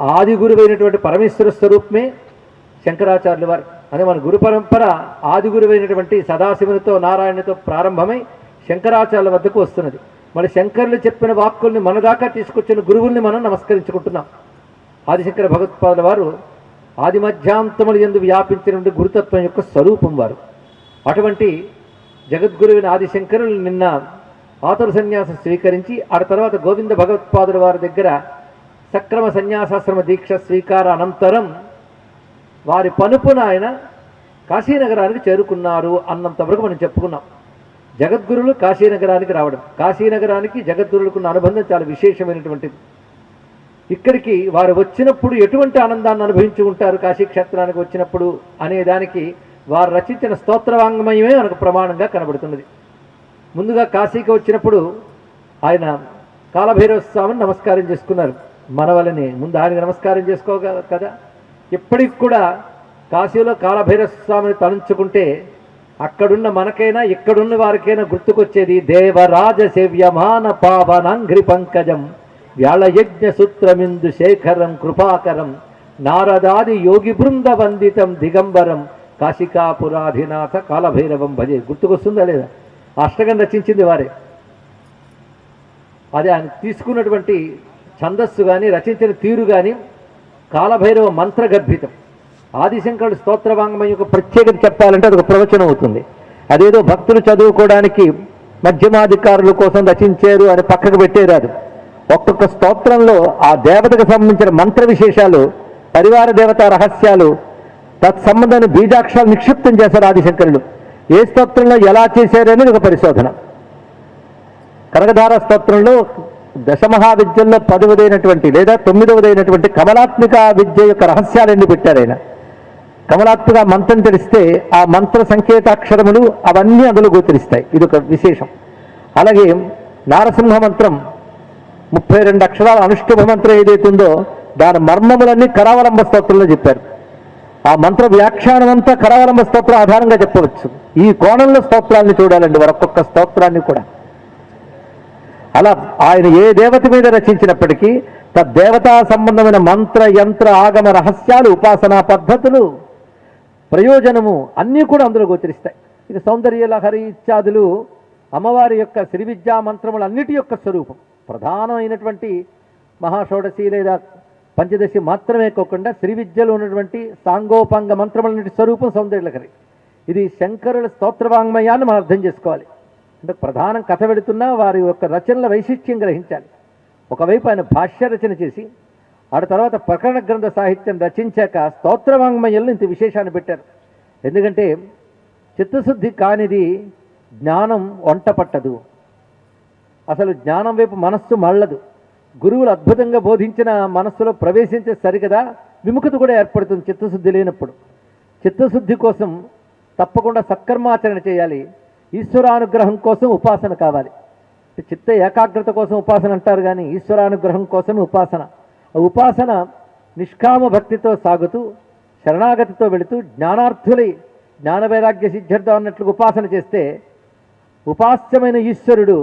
ఆది గురువైనటువంటి పరమేశ్వర స్వరూపమే శంకరాచార్యుల వారు. అదే మన గురు పరంపర ఆది గురువైనటువంటి సదాశివునితో నారాయణతో ప్రారంభమై శంకరాచార్యుల వద్దకు వస్తున్నది. మన శంకరులు చెప్పిన వాక్కుల్ని మన దాకా తీసుకొచ్చిన గురువుల్ని మనం నమస్కరించుకుంటున్నాం. ఆదిశంకర భగవత్పాదుల వారు ఆది మధ్యాంతములు ఎందు వ్యాపించినటువంటి గురుతత్వం యొక్క స్వరూపం వారు. అటువంటి జగద్గురువైన ఆదిశంకరులు నిన్న ఆతుర సన్యాసం స్వీకరించి ఆ తర్వాత గోవింద భగవత్పాదుల వారి దగ్గర సక్రమ సన్యాసాశ్రమ దీక్ష స్వీకార అనంతరం వారి పనుపున ఆయన కాశీనగరానికి చేరుకున్నారు అన్నంత వరకు మనం చెప్పుకున్నాం. జగద్గురులు కాశీనగరానికి రావడం. కాశీనగరానికి జగద్గురులకున్న అనుబంధం చాలా విశేషమైనటువంటిది. ఇక్కడికి వారు వచ్చినప్పుడు ఎటువంటి ఆనందాన్ని అనుభవించి ఉంటారు కాశీక్షేత్రానికి వచ్చినప్పుడు అనే దానికి వారు రచించిన స్తోత్రవాంగ్మయమే మనకు ప్రమాణంగా కనబడుతున్నది. ముందుగా కాశీకి వచ్చినప్పుడు ఆయన కాలభైరవ స్వామిని నమస్కారం చేసుకున్నారు. మనవలని ముందు ఆయనకు నమస్కారం చేసుకోగా కదా? ఇప్పటికి కూడా కాశీలో కాలభైరవ స్వామిని తలంచుకుంటే అక్కడున్న మనకైనా ఇక్కడున్న వారికైనా గుర్తుకొచ్చేది దేవరాజ సేవ్యమాన పావనాంఘ్రి పంకజం వ్యాళయజ్ఞ సూత్రమిందు శేఖరం కృపాకరం నారదాది యోగి బృంద వందితం దిగంబరం కాశికాపురాధినాథ కాలభైరవం భజే. గుర్తుకొస్తుందా లేదా? అష్టగం రచించింది వారే. అది ఆయన తీసుకున్నటువంటి ఛందస్సు కానీ రచించిన తీరు కానీ కాలభైరవ మంత్రగర్భితం. ఆదిశంకరుడు స్తోత్రవాంగమం యొక్క ప్రత్యేకత చెప్పాలంటే అది ఒక ప్రవచనం అవుతుంది. అదేదో భక్తులు చదువుకోవడానికి మధ్యమాధికారుల కోసం రచించారు అని పక్కకు పెట్టేరాదు ఒక్కొక్క స్తోత్రంలో ఆ దేవతకు సంబంధించిన మంత్ర విశేషాలు పరివార దేవత రహస్యాలు తత్సంబంధాన్ని బీజాక్షరాలు నిక్షిప్తం చేశారు ఆదిశంకరులు. ఏ స్తోత్రంలో ఎలా చేశారు అనేది ఒక పరిశోధన. కనకధార స్తోత్రంలో దశమహావిద్యల్లో పదవదైనటువంటి లేదా తొమ్మిదవదైనటువంటి కమలాత్మిక విద్య యొక్క రహస్యాలన్నీ పెట్టారు ఆయన. కమలాత్మిక మంత్రం తెలిస్తే ఆ మంత్ర సంకేతాక్షరములు అవన్నీ అందులో గోచరిస్తాయి. ఇది ఒక విశేషం. అలాగే నారసింహ మంత్రం ముప్పై రెండు అక్షరాల అనుష్ఠుభ మంత్రం ఏదైతే ఉందో దాని మర్మములన్నీ కరావలంబ స్తోత్రంలో చెప్పారు. ఆ మంత్ర వ్యాఖ్యానం అంతా కరావలంబ స్తోత్రం ఆధారంగా చెప్పవచ్చు. ఈ కోణంలో స్తోత్రాన్ని చూడాలండి వారు ఒక్కొక్క స్తోత్రాన్ని కూడా. అలా ఆయన ఏ దేవత మీద రచించినప్పటికీ తద్దేవతా సంబంధమైన మంత్ర యంత్ర ఆగమ రహస్యాలు ఉపాసనా పద్ధతులు ప్రయోజనము అన్నీ కూడా అందులో గోచరిస్తాయి ఇది సౌందర్య లహరి ఇత్యాదులు అమ్మవారి యొక్క శ్రీ విద్యా మంత్రములు అన్నిటి యొక్క స్వరూపం. ప్రధానమైనటువంటి మహాషోడశి లేదా పంచదశి మాత్రమే కాకుండా శ్రీ విద్యలో ఉన్నటువంటి సాంగోపాంగ మంత్రములన్నిటి స్వరూపం సౌందర్యలహరి ఇది శంకరుల స్తోత్రవాంగ్మయాన్ని మనం అర్థం చేసుకోవాలి. అంటే ప్రధానం కథ పెడుతున్నా వారి యొక్క రచనల వైశిష్ట్యం గ్రహించాలి. ఒకవైపు ఆయన భాష్య రచన చేసి ఆడ తర్వాత ప్రకరణ గ్రంథ సాహిత్యం రచించాక స్తోత్రవాంగ్మయంలో ఇంత విశేషాన్ని పెట్టారు. ఎందుకంటే చిత్తశుద్ధి కానిది జ్ఞానం వంట పట్టదు అసలు జ్ఞానం వైపు మనస్సు మళ్ళదు. గురువులు అద్భుతంగా బోధించిన మనస్సులో ప్రవేశించే సరికదా విముఖత కూడా ఏర్పడుతుంది చిత్తశుద్ధి లేనప్పుడు. చిత్తశుద్ధి కోసం తప్పకుండా సత్కర్మాచరణ చేయాలి. ఈశ్వరానుగ్రహం కోసం ఉపాసన కావాలి. చిత్త ఏకాగ్రత కోసం ఉపాసన అంటారు కానీ ఈశ్వరానుగ్రహం కోసం ఉపాసన. ఆ ఉపాసన నిష్కామ భక్తితో సాగుతూ శరణాగతితో వెళుతూ జ్ఞానార్థులై జ్ఞానవైరాగ్య సిద్ధ్యర్థం అన్నట్లు ఉపాసన చేస్తే ఉపాస్యమైన ఈశ్వరుడు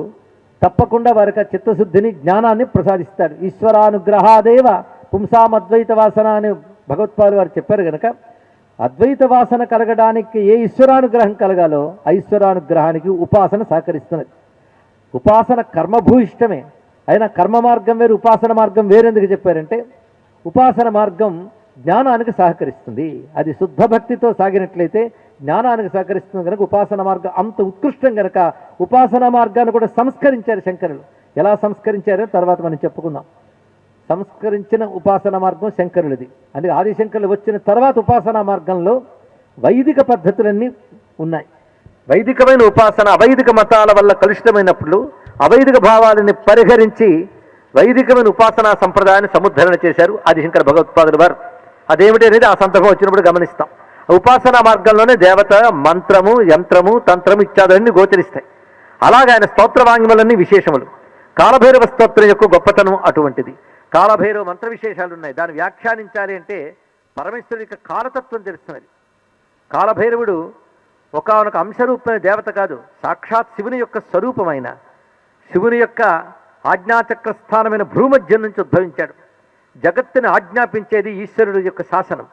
తప్పకుండా వారికి ఆ చిత్తశుద్ధిని జ్ఞానాన్ని ప్రసాదిస్తాడు. ఈశ్వరానుగ్రహాదేవ పుంసామద్వైత వాసన అని భగవత్పాలు వారు చెప్పారు కనుక అద్వైత వాసన కలగడానికి ఏ ఈశ్వరానుగ్రహం కలగాలో ఆ ఈశ్వరానుగ్రహానికి ఉపాసన సహకరిస్తున్నది. ఉపాసన కర్మభూయిష్టమే. అయినా కర్మ మార్గం వేరు ఉపాసన మార్గం వేరెందుకు చెప్పారంటే ఉపాసన మార్గం జ్ఞానానికి సహకరిస్తుంది. అది శుద్ధ భక్తితో సాగినట్లయితే జ్ఞానానికి సహకరిస్తుంది కనుక ఉపాసన మార్గం అంత ఉత్కృష్టం కనుక ఉపాసన మార్గాన్ని కూడా సంస్కరించారు శంకరులు. ఎలా సంస్కరించారో తర్వాత మనం చెప్పుకుందాం. సంస్కరించిన ఉపాసన మార్గం శంకరులది. అందుకే ఆదిశంకరులు వచ్చిన తర్వాత ఉపాసనా మార్గంలో వైదిక పద్ధతులన్నీ ఉన్నాయి. వైదికమైన ఉపాసన అవైదిక మతాల వల్ల కలుషితమైనప్పుడు అవైదిక భావాలని పరిహరించి వైదికమైన ఉపాసనా సంప్రదాయాన్ని సముద్ధరణ చేశారు ఆదిశంకర భగవత్పాదులు వారు. అదేమిటి అనేది ఆ సందర్భం వచ్చినప్పుడు గమనిస్తాం. ఉపాసనా మార్గంలోనే దేవత మంత్రము యంత్రము తంత్రము ఇత్యాదులన్నీ గోచరిస్తాయి. అలాగే ఆయన స్తోత్రవాంగ్యములన్నీ విశేషములు. కాలభైరవ స్తోత్రం యొక్క గొప్పతనం అటువంటిది. కాలభైరవ మంత్ర విశేషాలు ఉన్నాయి దాన్ని వ్యాఖ్యానించాలి అంటే పరమేశ్వరుడి యొక్క కాలతత్వం తెలుస్తున్నది. కాలభైరవుడు ఒకనొక అంశరూపమైన దేవత కాదు సాక్షాత్ శివుని యొక్క స్వరూపమైన శివుని యొక్క ఆజ్ఞాచక్ర స్థానమైన భ్రూమధ్యం నుంచి ఉద్భవించాడు. జగత్తుని ఆజ్ఞాపించేది ఈశ్వరుడు యొక్క శాసనం.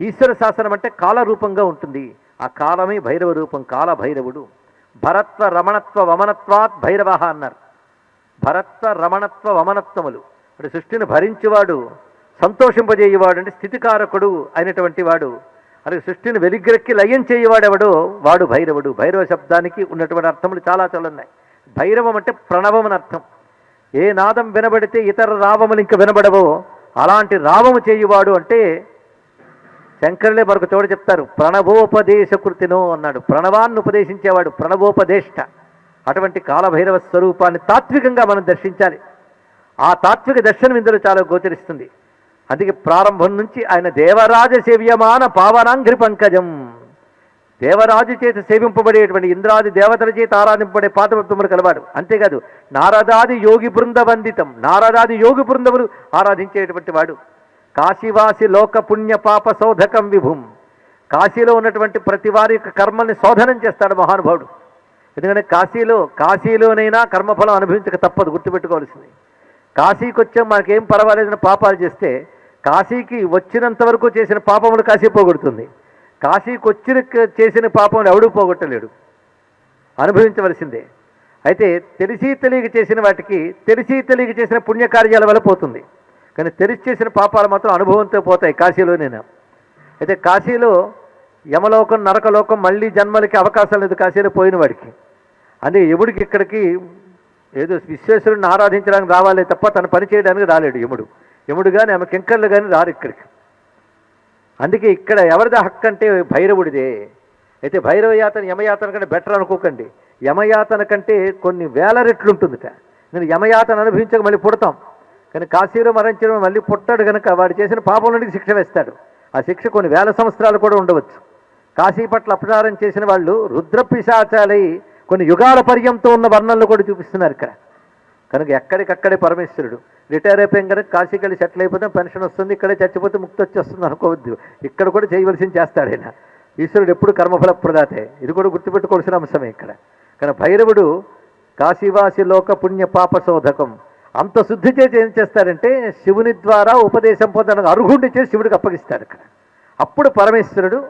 ఈశ్వర శాసనం అంటే కాలరూపంగా ఉంటుంది. ఆ కాలమే భైరవ రూపం కాల భైరవుడు భరత్వ రమణత్వ వమనత్వాత్ భైరవ అన్నారు. భరత్వ రమణత్వ వమనత్వములు. అంటే సృష్టిని భరించేవాడు సంతోషింపజేయవాడు అంటే స్థితికారకుడు అయినటువంటి వాడు. అలాగే సృష్టిని వెలిగ్రెక్కి లయం చేయవాడెవడో వాడు భైరవుడు. భైరవ శబ్దానికి ఉన్నటువంటి అర్థములు చాలా చాలా ఉన్నాయి. భైరవం అంటే ప్రణవం అని అర్థం. ఏ నాదం వినబడితే ఇతర రావములు ఇంకా వినబడవో అలాంటి రావము చేయువాడు అంటే శంకరులే మరొక చోట చెప్తారు ప్రణవోపదేశకృతినో అన్నాడు. ప్రణవాన్ని ఉపదేశించేవాడు ప్రణవోపదేష్ట. అటువంటి కాలభైరవ స్వరూపాన్ని తాత్వికంగా మనం దర్శించాలి. ఆ తాత్విక దర్శనం ఇందులో చాలా గోచరిస్తుంది. అందుకే ప్రారంభం నుంచి ఆయన దేవరాజ సేవ్యమాన పావనాంఘ్రి పంకజం. దేవరాజు చేత సేవింపబడేటువంటి ఇంద్రాది దేవతల చేత ఆరాధింపబడే పాతవత్వములు కలవాడు. అంతేకాదు నారదాది యోగి బృంద వందితం నారదాది యోగి బృందములు ఆరాధించేటువంటి వాడు. కాశీవాసి లోక పుణ్య పాప శోధకం విభుం. కాశీలో ఉన్నటువంటి ప్రతి వారి యొక్క కర్మల్ని శోధనం చేస్తాడు మహానుభావుడు. ఎందుకంటే కాశీలో కాశీలోనైనా కర్మఫలం అనుభవించక తప్పదు గుర్తుపెట్టుకోవాల్సింది. కాశీకి వచ్చాం మనకేం పర్వాలేదని పాపాలు చేస్తే కాశీకి వచ్చినంత వరకు చేసిన పాపములు కాశీ పోగొడుతుంది. కాశీకి వచ్చిన చేసిన పాపములు ఎవడూ పోగొట్టలేడు. అనుభవించవలసిందే. అయితే తెలిసి తెలియక చేసిన వాటికి తెలిసి తెలియక చేసిన పుణ్యకార్యాల వల్ల పోతుంది. కానీ తెలిసి చేసిన పాపాలు మాత్రం అనుభవంతో పోతాయి కాశీలోనేనా. అయితే కాశీలో యమలోకం నరకలోకం మళ్ళీ జన్మలకి అవకాశం లేదు కాశీలో పోయిన వాడికి. అదే ఎవుడికి ఇక్కడికి ఏదో విశ్వేశ్వరుని ఆరాధించడానికి రావాలే తప్ప తన పని చేయడానికి రాలేడు యముడు. యముడు కానీ ఆమె కింకర్లు కానీ రారు ఇక్కడికి. అందుకే ఇక్కడ ఎవరిది హక్కు అంటే భైరవుడిదే. అయితే భైరవ యాతన యమయాతన కంటే బెటర్ అనుకోకండి. యమయాతన కంటే కొన్ని వేల రెట్లు ఉంటుందిట. నేను యమయాతన అనుభవించక మళ్ళీ పుడతాం. కానీ కాశీలో మరణించడం మళ్ళీ పుట్టాడు కనుక వాడు చేసిన పాపంలోనికి శిక్ష వేస్తాడు. ఆ శిక్ష కొన్ని వేల సంవత్సరాలు కూడా ఉండవచ్చు. కాశీ పట్ల అపచారం చేసిన వాళ్ళు రుద్రపిశాచాలై కొన్ని యుగాల పర్యంతో ఉన్న వర్ణనలు కూడా చూపిస్తున్నారు ఇక్కడ. కనుక ఎక్కడికక్కడే పరమేశ్వరుడు. రిటైర్ అయిపోయాం కనుక కాశీకి వెళ్ళి సెటిల్ అయిపోతే పెన్షన్ వస్తుంది ఇక్కడే చచ్చిపోతే ముక్తి వచ్చేస్తుంది అనుకోవద్దు. ఇక్కడ కూడా చేయవలసింది చేస్తాడు ఆయన. ఈశ్వరుడు ఎప్పుడు కర్మఫల ప్రదాతే ఇది కూడా గుర్తుపెట్టుకోవాల్సిన అంశమే ఇక్కడ. కానీ భైరవుడు కాశీవాసి లోక పుణ్య పాప శోధకం. అంత శుద్ధి చేసి ఏం చేస్తాడంటే శివుని ద్వారా ఉపదేశం పొందడానికి అర్హుండి చేసి శివుడికి అప్పగిస్తాడు ఇక్కడ. అప్పుడు పరమేశ్వరుడు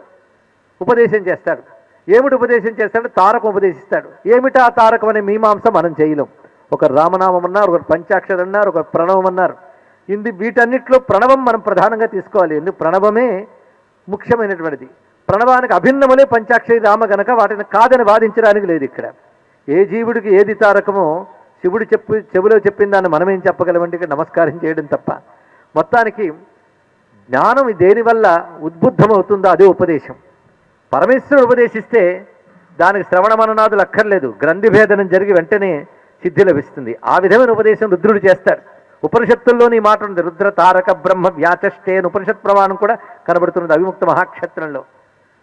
ఉపదేశం చేస్తాడు. ఏమిటి ఉపదేశం చేస్తాడు? తారకం ఉపదేశిస్తాడు. ఏమిటా తారకం అనే మీమాంస మనం చేయలేం. ఒక రామనామం అన్నారు ఒక పంచాక్షరం అన్నారు ఒక ప్రణవం అన్నారు. ఇది వీటన్నిటిలో ప్రణవం మనం ప్రధానంగా తీసుకోవాలి. ఎందుకు? ప్రణవమే ముఖ్యమైనటువంటిది. ప్రణవానికి అభిన్నములే పంచాక్షరి రామ గనక వాటిని కాదని వాదించడానికి లేదు ఇక్కడ. ఏ జీవుడికి ఏది తారకమో శివుడు చెప్పి చెవిలో చెప్పిన దాన్ని మనమేం చెప్పగలమంటే నమస్కారం చేయడం తప్ప. మొత్తానికి జ్ఞానం దేనివల్ల ఉద్బుద్ధమవుతుందో అదే ఉపదేశం. పరమేశ్వరుడు ఉపదేశిస్తే దానికి శ్రవణ మననాదులు అక్కర్లేదు గ్రంథిభేదనం జరిగి వెంటనే సిద్ధి లభిస్తుంది. ఆ విధమైన ఉపదేశం రుద్రుడు చేస్తాడు. ఉపనిషత్తుల్లోని ఈ మాట ఉంది రుద్ర తారక బ్రహ్మ వ్యాచష్టే అని ఉపనిషత్ ప్రమాణం కూడా కనబడుతున్నది అవిముక్త మహాక్షేత్రంలో.